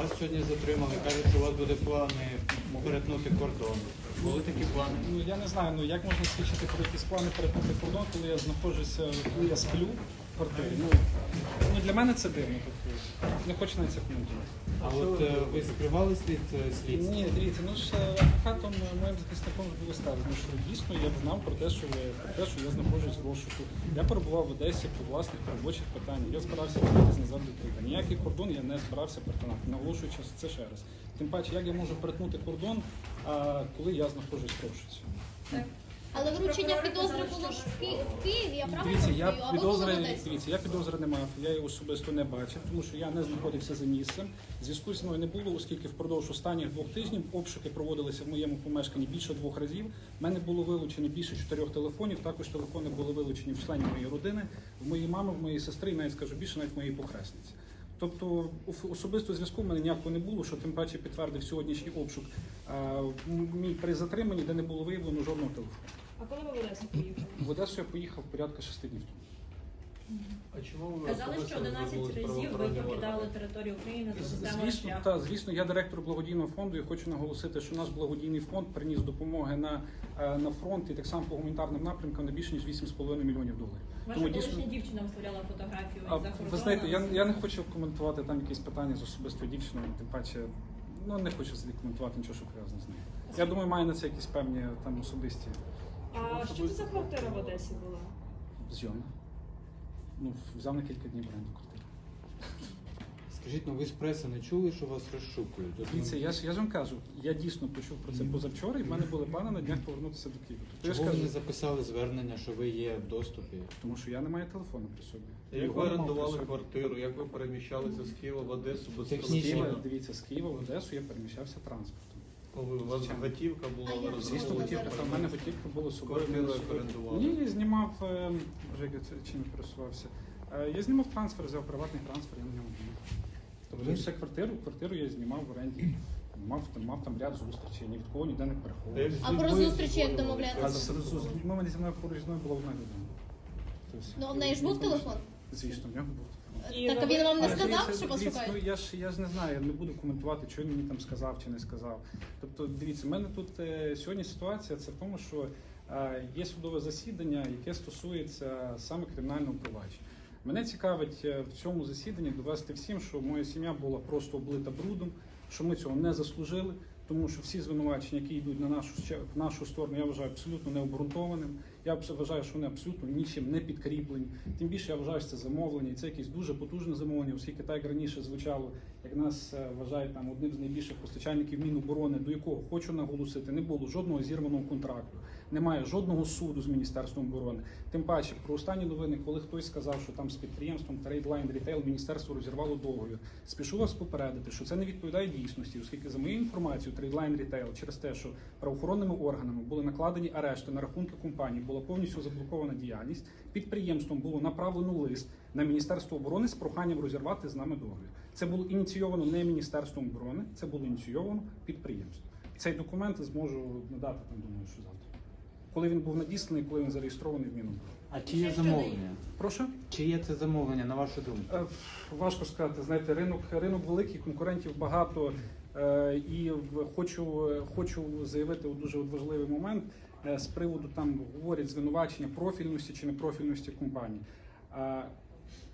Вас сьогодні затримали, кажуть, що у вас буде плани перетнути кордон. Були такі плани? Ну я не знаю, ну як можна свідчити про якісь плани перетнути кордон, коли я знаходжуся, коли я сплю в квартирі. Ну, ну для мене це дивно. Тобто, не хочу на це коментувати. А от е, ви закривали слід е, слідство? Ні, дивіться, ну ж адвокатом е, ж було сказано, що дійсно я знав про те, що я, про те, що я знаходжусь в розшуку. Я перебував в Одесі по власних робочих питаннях. Я збирався повернутися назад до Києва. Ніякий кордон я не збирався перетинати, наголошуючи це ще раз. Тим паче, як я можу перетнути кордон, коли я знаходжусь в розшуці. Але вручення підозри було ж в Ки- в Києві, я правильно Дивіться, я? Або було в підозри, Одесі? дивіться, я підозри не мав, я її особисто не бачив, тому що я не знаходився за місцем. Зв'язку зі мною не було, оскільки впродовж останніх двох тижнів обшуки проводилися в моєму помешканні більше двох разів. У мене було вилучено більше чотирьох телефонів. Також телефони були вилучені в членів моєї родини, в моєї мами, в моєї сестри, і навіть скажу більше, навіть в моєї похресниці. Тобто особисто зв'язку в мене ніякого не було, що тим паче підтвердив сьогоднішній обшук мій при затриманні, де не було виявлено жодного телефону. А коли ви в Одесу поїхали? В Одесу я поїхав порядка шести днів тому. А чому ви Казали, що 11 разів ви покидали територію України за системою Звісно, шляху. та звісно, я директор благодійного фонду і хочу наголосити, що наш благодійний фонд приніс допомоги на, е, на фронт і так само по гуманітарним напрямкам на більше ніж 8,5 мільйонів доларів. Ваша Тому колишня дійсно, дівчина виставляла фотографію а, із-за ви знаєте, я, я не хочу коментувати там якісь питання з особистою дівчиною, тим паче, ну не хочу собі коментувати нічого, що пов'язано з нею. Я думаю, має на це якісь певні там особисті А що це за квартира в Одесі була? зйоми. Ну, взяв на кілька днів в оренду квартиру. Скажіть, ну ви з преси не чули, що вас розшукують? От, Дивіться, я ж я ж вам кажу, я дійсно почув про це позавчора, і в мене були плани на днях повернутися до Києва. Тобто я ж Чого ви кажу, не записали звернення, що ви є в доступі? тому що я не маю телефону при собі. Як Його ви не мав при орендували собі. квартиру, як ви переміщалися з Києва в Одесу без З Технічно. Києва, телефону? дивіться, з Києва в Одесу я переміщався транспортом. Коли у вас Звичайно. готівка була, А ви я Звісно, розраховували готівка, зараз там мене готівка була собою. Квартиру орендували? Ні, я знімав, е, вже як я це- чим пересувався. Е, Я знімав трансфер, взяв приватний трансфер, я на ньому був. Тобто ще квартиру, квартиру я знімав в оренді. Мав, там- мав там ряд зустрічей, ні від кого ніде не переховував. А про людьми зустрічі як домовлятися? А з з- з людьми мене зі мною поруч зі мною була одна людина. Тобто, Ну, в неї ж був телефон? Звісно, в нього був телефон. І Так а він вам не Але сказав, дивіться, що вас дивіться, шукають? Ну я ж я ж не знаю, я не буду коментувати, що він мені там сказав чи не сказав. Тобто, дивіться, в мене тут е, сьогодні ситуація це в тому, що е, є судове засідання, яке стосується саме кримінального провадження. Мене цікавить е, в цьому засіданні довести всім, що моя сім'я була просто облита брудом, що ми цього не заслужили, тому що всі звинувачення, які йдуть на нашу ще- в нашу сторону, я вважаю абсолютно необґрунтованим. Я вважаю, що вони абсолютно нічим не підкріплені. Тим більше я вважаю, що це замовлення, і це якесь дуже потужне замовлення, оскільки так раніше звучало, як нас е, вважають там одним з найбільших постачальників Міноборони, до якого хочу наголосити, не було жодного зірваного контракту, немає жодного суду з Міністерством оборони. Тим паче про останні новини, коли хтось сказав, що там з підприємством Retail міністерство розірвало договір. Спішу вас попередити, що це не відповідає дійсності, оскільки за моєю інформацією, Retail через те, що правоохоронними органами були накладені арешти на рахунки компанії, була повністю заблокована діяльність. Підприємством було направлено лист на міністерство оборони з проханням розірвати з нами договір. Це було ініційовано не міністерством оборони, це було ініційовано підприємством. Цей документ зможу надати там, думаю, що завтра. Коли він був надісланий, коли він зареєстрований в Міноборони. А чи є замовлення? Прошу. Чи є це замовлення, на вашу думку? Е, Важко сказати, знаєте, ринок, ринок великий, конкурентів багато. Е, І хочу, хочу заявити дуже важливий момент е, з приводу там говорять звинувачення профільності чи непрофільності компанії. Е,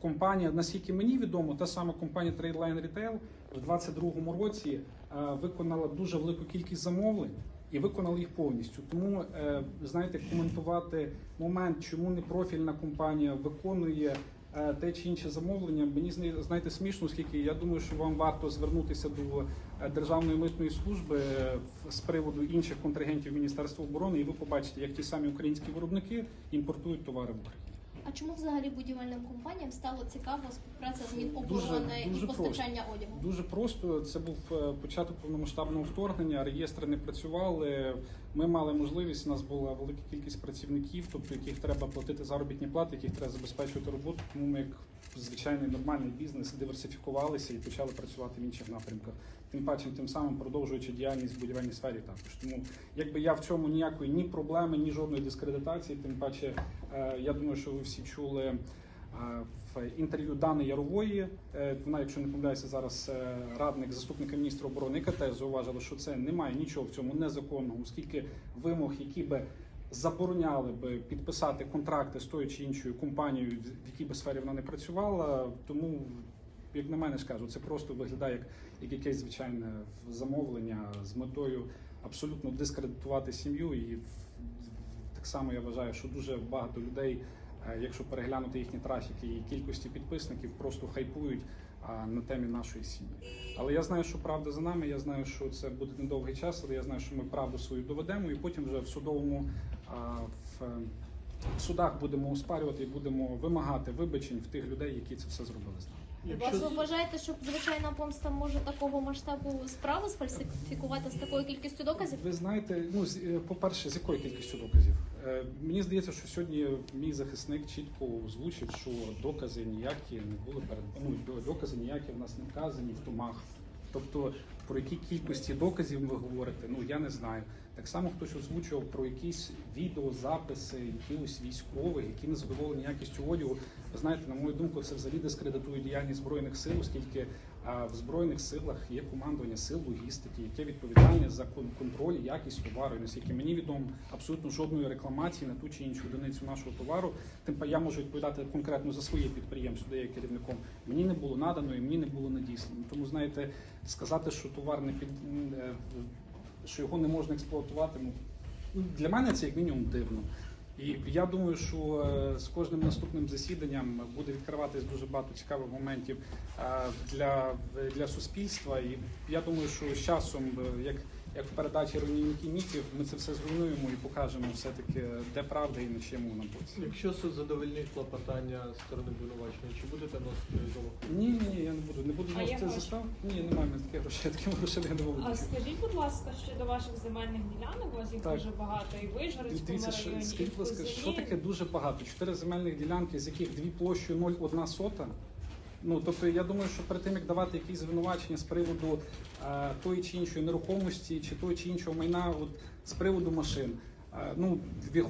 Компанія, наскільки мені відомо, та сама компанія Tradeline Retail в 2022 році е, виконала дуже велику кількість замовлень і виконали їх повністю. Тому е, знаєте, коментувати момент, чому не профільна компанія виконує е, те чи інше замовлення, мені зна- знаєте смішно, оскільки я думаю, що вам варто звернутися до е, Державної митної служби з приводу інших контрагентів Міністерства оборони, і ви побачите, як ті самі українські виробники імпортують товари в Україну. А чому взагалі будівельним компаніям стало цікаво співпраця з Міноборони Дуже- дуже і постачання одягу? Дуже просто це був е, початок повномасштабного вторгнення. Реєстри не працювали. Ми мали можливість. У нас була велика кількість працівників, тобто яких треба платити заробітні плати, яких треба забезпечувати роботу. Тому ми, як звичайний нормальний бізнес, диверсифікувалися і почали працювати в інших напрямках. Тим паче, тим самим продовжуючи діяльність в будівельній сфері також. Тому якби я в цьому ніякої ні проблеми, ні жодної дискредитації. Тим паче, е, я думаю, що ви всі чули. В інтерв'ю Дани Ярової, е, вона, якщо не помиляюся, зараз е, радник заступника міністра оборони, теж зауважила, що це немає нічого в цьому незаконного, оскільки вимог, які би забороняли би підписати контракти з тою чи іншою компанією, в якій би сфері вона не працювала. Тому, як на мене скажу, це просто виглядає як, як якесь звичайне замовлення з метою абсолютно дискредитувати сім'ю. І так само я вважаю, що дуже багато людей, е, якщо переглянути їхні трафіки і кількості підписників, просто хайпують на темі нашої сім'ї. Але я знаю, що правда за нами. Я знаю, що це буде недовгий час, але я знаю, що ми правду свою доведемо, і потім вже в судовому в, е, в судах будемо оспарювати і будемо вимагати вибачень в тих людей, які це все зробили з нами. Вас ви вважаєте, що звичайна помста може такого масштабу справу сфальсифікувати з такою кількістю доказів? Ви знаєте, ну е, по-перше, з якою кількістю доказів? Е, Мені здається, що сьогодні мій захисник чітко озвучив, що докази ніякі не були перед ну, докази ніякі в нас не вказані в томах. Тобто про які кількості доказів ви говорите, ну я не знаю. Так само хтось озвучував про якісь відеозаписи якихось військових, які не задоволені якістю одягу. Ви знаєте, на мою думку, це взагалі дискредитує діяльність збройних сил, оскільки в збройних силах є командування сил логістики, яке відповідальне за контроль якість товару. І наскільки мені відомо, абсолютно жодної рекламації на ту чи іншу одиницю нашого товару. Тим я можу відповідати конкретно за своє підприємство, де я керівником. Мені не було надано і мені не було надіслано. Тому знаєте, сказати, що товар не під е, що його не можна експлуатувати. Ну ну, для мене це як мінімум дивно. І я думаю, що е, з кожним наступним засіданням буде відкриватись дуже багато цікавих моментів е, для, для суспільства. І я думаю, що з часом, е, як, як в передачі руйнівники міфів, ми це все зруйнуємо і покажемо все-таки, де правда і на чому вона боці. Якщо суд задовольнить клопотання сторони обвинувачення, чи будете носити до Ні, ні, ні, я не буду. Не буду А носити застав. Ні, немає в мене таких грошей, таким грошей я не А володію. скажіть, будь ласка, щодо ваших земельних ділянок, у вас їх Так. дуже багато, і в Вижгородському Дивіться, що, районі, і скажіть, в будь ласка, що Кузині. таке дуже багато? Чотири земельних ділянки, з яких дві площею 0,1 сота. Ну тобто, я думаю, що перед тим як давати якісь звинувачення з приводу е, тої чи іншої нерухомості, чи того чи іншого майна, от з приводу машин. е, Ну,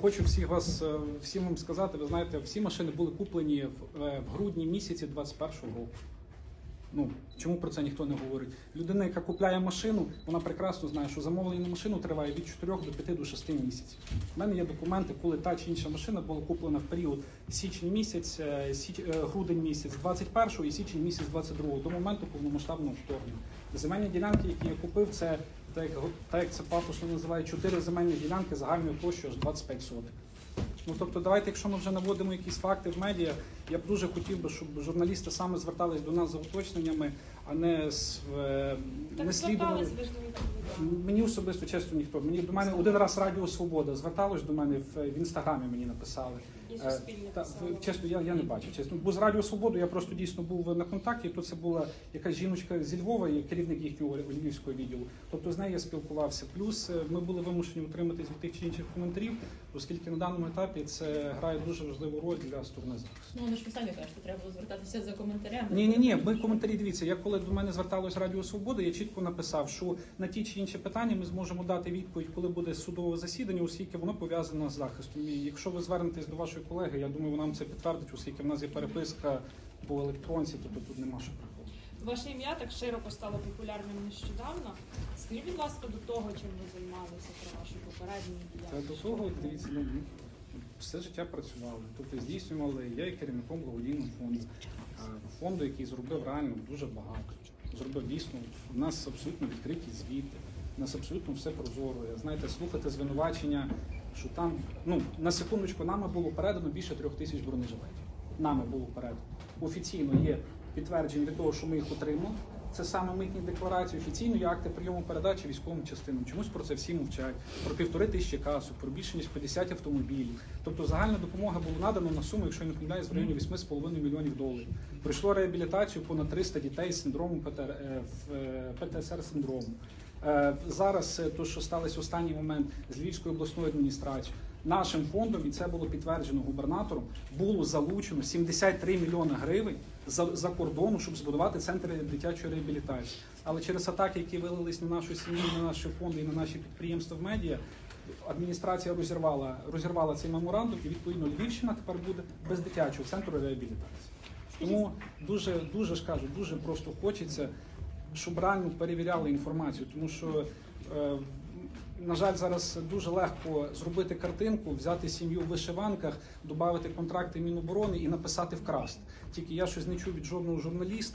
хочу всіх вас е, всім вам сказати. Ви знаєте, всі машини були куплені в, е, в грудні місяці 21-го року. Ну чому про це ніхто не говорить? Людина, яка купляє машину, вона прекрасно знає, що замовлення на машину триває від 4 до 5 до 6 місяців. У мене є документи, коли та чи інша машина була куплена в період січень місяць, е, січ, е, грудень місяць 21-го і січень місяць 22-го, до моменту повномасштабного вторгнення. Земельні ділянки, які я купив, це так як, так як це пафосно називають, чотири земельні ділянки загальною площею аж 25 сотих. Ну тобто, давайте, якщо ми вже наводимо якісь факти в медіа, я б дуже хотів би, щоб журналісти саме звертались до нас за уточненнями, а не з е, не слідували. Мені особисто чесно ніхто. Мені до мене один раз Радіо Свобода зверталось до мене в, в інстаграмі. Мені написали. І Е, суспільне та, чесно, я, я не бачив. Чесно, бо з Радіо Свободу я просто дійсно був на контакті. То це була якась жіночка зі Львова, і керівник їхнього львівського відділу. Тобто з нею я спілкувався. Плюс е, ми були вимушені утриматись від тих чи інших коментарів, оскільки на даному етапі це грає дуже важливу роль для сторони захисту. Ну, вони ж ви самі кажете, треба було звертатися за коментарями. Ні, ні, ні. Ми коментарі дивіться. Я коли до мене зверталось Радіо Свобода, я чітко написав, що на ті чи інші питання ми зможемо дати відповідь, коли буде судове засідання, оскільки воно пов'язане з захистом. І якщо ви звернетесь до вашої колеги, я думаю, вона вам це підтвердить, оскільки в нас є переписка по електронці, тобто тут нема що. Ваше ім'я так широко стало популярним нещодавно. Скажіть, будь ласка, до того, чим ви займалися про вашу попередню діяльність? до того, дивіться, ну, все життя працювали. Тобто здійснювали, я є керівником благодійного фонду. Фонду, який зробив реально дуже багато. Зробив дійсно. У нас абсолютно відкриті звіти, у нас абсолютно все прозоро. Знаєте, слухати звинувачення, що там, ну, на секундочку, нами було передано більше трьох тисяч бронежилетів. Нами було передано. Офіційно є підтвердження від того, що ми їх отримали. Це саме митні декларації, офіційно є акти прийому передачі військовим частинам. Чомусь про це всі мовчають. Про півтори тисячі касу, про більше ніж 50 автомобілів. Тобто загальна допомога була надана на суму, якщо я не помиляюсь, в районі 8,5 мільйонів доларів. Пройшло реабілітацію понад 300 дітей з синдромом ПТР, е, ПТСР синдрому. Е, Зараз е, то, що сталося в останній момент з Львівською обласною адміністрацією. Нашим фондом, і це було підтверджено губернатором, було залучено 73 мільйони гривень за, за кордону, щоб збудувати центри дитячої реабілітації. Але через атаки, які вилились на нашу сім'ю, на наші фонди і на наші підприємства в медіа, адміністрація розірвала, розірвала цей меморандум, і відповідно Львівщина тепер буде без дитячого центру реабілітації. Тому дуже дуже ж кажу, дуже просто хочеться, щоб реально перевіряли інформацію, тому що. Е, на жаль, зараз дуже легко зробити картинку, взяти сім'ю в вишиванках, додати контракти Міноборони і написати вкраст. Тільки я щось не чув від жодного журналіста.